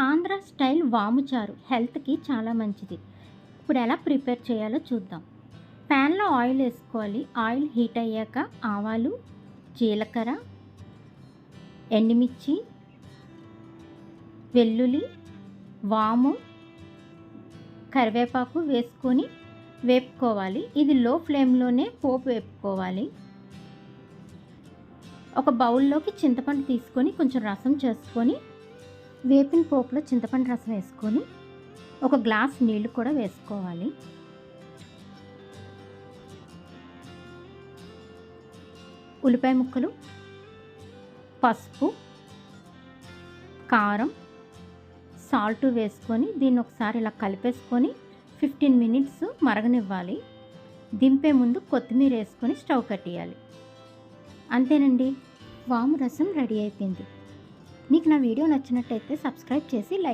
Andhra style వాముచారు. హెల్త్కి చాలా మంచిది. ఇప్పుడు ఎలా ప్రిపేర్ చేయాలో చూద్దాం. ప్యాన్లో ఆయిల్ వేసుకోవాలి. ఆయిల్ హీట్ అయ్యాక ఆవాలు జీలకర్ర ఎండుమిర్చి వెల్లుల్లి వాము కరివేపాకు వేసుకొని వేపుకోవాలి. ఇది లో ఫ్లేమ్లోనే పోపు వేపుకోవాలి. ఒక బౌల్లోకి చింతపండు తీసుకొని కొంచెం రసం చేసుకొని వేపిన పోపులో చింతపండు రసం వేసుకొని ఒక గ్లాస్ నీళ్ళు కూడా వేసుకోవాలి. ఉల్లిపాయ ముక్కలు పసుపు కారం సాల్ట్ వేసుకొని దీన్ని ఒకసారి ఇలా కలిపేసుకొని ఫిఫ్టీన్ మినిట్స్ మరగనివ్వాలి. దింపే ముందు కొత్తిమీర వేసుకొని స్టవ్ కట్టేయాలి. అంతేనండి. వాము రసం రెడీ అయిపోయింది. మీకు నా వీడియో నచ్చినట్టయితే సబ్స్క్రైబ్ చేసి లైక్